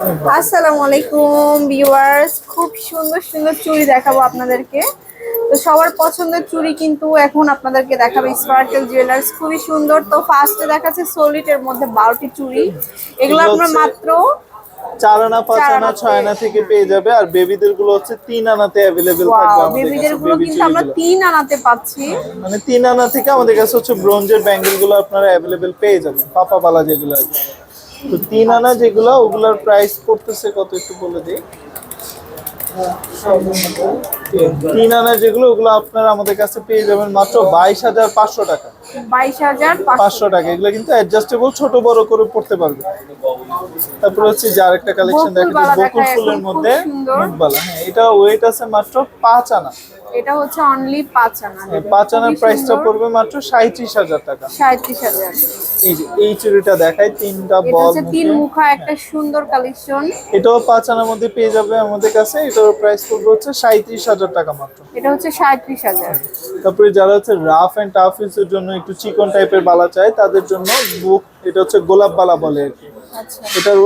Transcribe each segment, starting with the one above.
আসসালামু আলাইকুম ভিউয়ার্স খুব সুন্দর সুন্দর চুড়ি দেখাবো আপনাদেরকে। তো সবার পছন্দের চুড়ি কিন্তু এখন আপনাদেরকে দেখাবো স্পার্কেল জুয়েলার্স খুবই সুন্দর। তো ফার্স্টে দেখাচ্ছে সলিটের মধ্যে বারোটি চুড়ি। এগুলো আপনার মাত্র চার আনা পাঁচ আনা ছয় আনা থেকে পেয়ে যাবে। আর বেবিদেরগুলো হচ্ছে তিন আনাতে অ্যাভেলেবেল থাকবে বেবিদেরগুলো কিন্তু আমরা তিন আনাতে পাচ্ছি। মানে তিন আনা থেকে আমাদের কাছে হচ্ছে ব্রোঞ্জের ব্যাঙ্গেলগুলো আপনারা অ্যাভেলেবেল পেয়ে যাবেন। পাপা বালা যেগুলো আছে। তো তিন আনা যেগুলো ওগুলোর প্রাইস পড়তেছে কত একটু বলে দিই? তিন আনা যেগুলো ওগুলো আপনারা আমাদের কাছে পেয়ে যাবেন মাত্র বাইশ হাজার পাঁচশো টাকা। বাইশ হাজার পাঁচশো টাকা এগুলো কিন্তু অ্যাডজাস্টেবল ছোট বড় করে পড়তে পারবে। তারপর হচ্ছে যে আরেকটা কালেকশন দেখা বকুলবালা বকুল ফুলের মধ্যে হ্যাঁ এটা ওয়েট আছে মাত্র পাঁচ আনা। এটা হচ্ছে অনলি পাঁচ আনা পাঁচ আনার প্রাইসটা পড়বে মাত্র সাঁত্রিশ হাজার টাকা। সাঁত্রিশ হাজার। এই যে এই চুড়িটা দেখায় তিনটা বল তিন মুখা। একটা সুন্দর কালেকশন এটাও পাঁচ আনার মধ্যে পেয়ে যাবে আমাদের কাছে। এটার প্রাইস পড়বে হচ্ছে সাঁত্রিশ হাজার টাকা মাত্র। এটা হচ্ছে সাঁত্রিশ হাজার। তারপরে যারা হচ্ছে রাফ এন্ড টাফ ইউজের জন্য একটু চিকন টাইপের বালা চায় তাদের জন্য বুক এটা হচ্ছে গোলাপ বালা বলে আর কি। আচ্ছা। এটার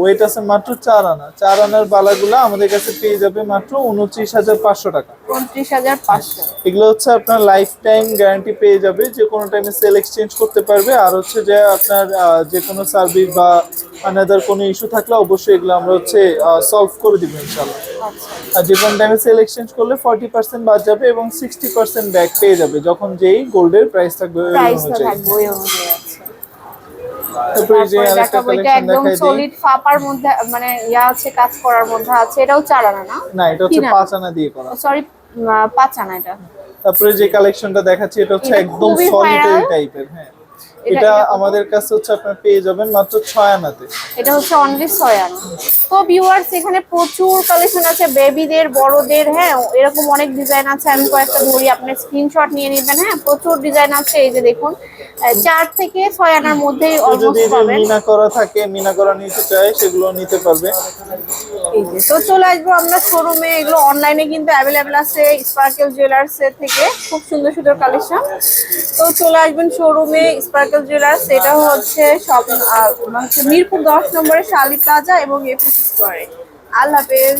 ওয়েট আছে মাত্র চার আনা। চার আনার বালাগুলো আমাদের কাছে পেয়ে যাবে মাত্র উনত্রিশ হাজার পাঁচশো টাকা। উনত্রিশ হাজার পাঁচশো। এগুলো হচ্ছে আপনার লাইফ টাইম গ্যারান্টি পেয়ে যাবে যে কোনো টাইমে সেল এক্সচেঞ্জ করতে পারবে। আর হচ্ছে যে আপনার যে কোনো সার্ভিস বা আনাদার কোনো ইস্যু থাকলে অবশ্যই এগুলো আমরা হচ্ছে সলভ করে দিব ইনশাল্লাহ আচ্ছা। আর যে কোনো টাইমে সেল এক্সচেঞ্জ করলে ফর্টি পার্সেন্ট বাদ যাবে এবং সিক্সটি পার্সেন্ট ব্যাক পেয়ে যাবে যখন যেই গোল্ডের প্রাইস থাকবে অনুযায়ী থাকবে ওই অনুযায়ী আছে তারপরে একদম সলিড ফাপার মধ্যে মানে ইয়া আছে কাজ করার মধ্যে আছে এটাও চার আনা না? না এটা হচ্ছে পাঁচ আনা দিয়ে করা। সরি পাঁচ আনা এটা। তারপরে যে কালেকশনটা দেখাচ্ছি এটা হচ্ছে একদম টাইপের হ্যাঁ। এটা-? আমাদের কাছে হচ্ছে আপনার পেয়ে যাবেন মাত্র ছয় আনাতে। এটা হচ্ছে অনলি ছয় আনা। তো ভিউয়ার্স এখানে প্রচুর কালেকশন আছে। বেবিদের বড়দের হ্যাঁ এরকম অনেক ডিজাইন আছে। আমি কয়েকটা ধরি আপনার স্ক্রিনশট নিয়ে নেবেন হ্যাঁ প্রচুর ডিজাইন আছে। এই যে দেখুন চার থেকে ছয় আনার মধ্যেই তো অলমোস্ট পাবেন। মিনা করা থাকে মিনা করা নিতে চায় সেগুলো নিতে পারবে। এই যে, তো চলে আসব আমরা শোরুমে এগুলো অনলাইনে কিন্তু অ্যাভেলেবেল আছে স্পার্কেল জুয়েলার্স থেকে। খুব সুন্দর সুন্দর কালেকশন তো চলে আসবেন শোরুমে স্পার্কেল জুয়েলার্স এটা হচ্ছে সব হচ্ছে মিরপুর দশ নম্বরে শালি প্লাজা এবং FS স্কোয়ারে আল্লাহ হাফেজ